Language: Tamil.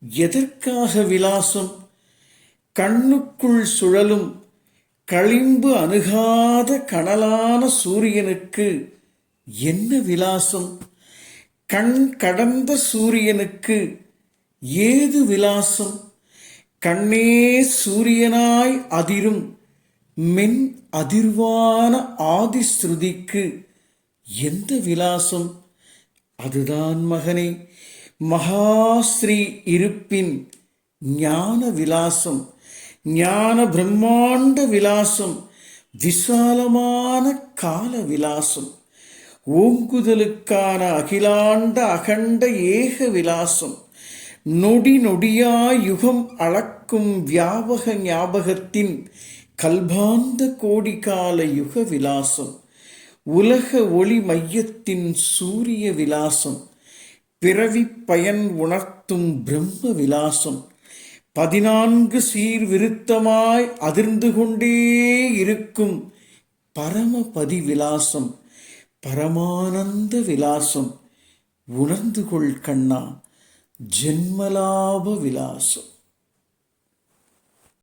எதற்காக விலாசம்? கண்ணுக்குள் சுழலும் களிம்பு அணுகாத கனலான சூரியனுக்கு என்ன விலாசம்? கண் கடந்த சூரியனுக்கு ஏது விலாசம்? கண்ணே சூரியனாய் அதிரும் மென் அதிர்வான ஆதிஸ்ருதிக்கு எந்த விலாசம்? அதுதான் மகனே மகாஸ்ரீ இருப்பின் ஞான விலாசம் ஞான பிரம்மாண்ட விலாசம் விசாலமான கால விலாசம் ஓங்குதலுக்கான அகிலாண்ட அகண்ட ஏக விலாசம் நொடி நொடியாய் யுகம் அளக்கும் வியாபக ஞாபகத்தின் கல்பாந்த கோடிகால யுக விலாசம் உலக ஒளி மையத்தின் சூரிய விலாசம் பிறவி பயன் உணர்த்தும் பிரம்ம விலாசம். பதினான்கு சீர்விருத்தமாய் அதிர்ந்து கொண்டே இருக்கும் பரமபதி விலாசம் பரமானந்த விலாசம். உணர்ந்து கொள் கண்ணா ஜென்மலாப விலாசம்.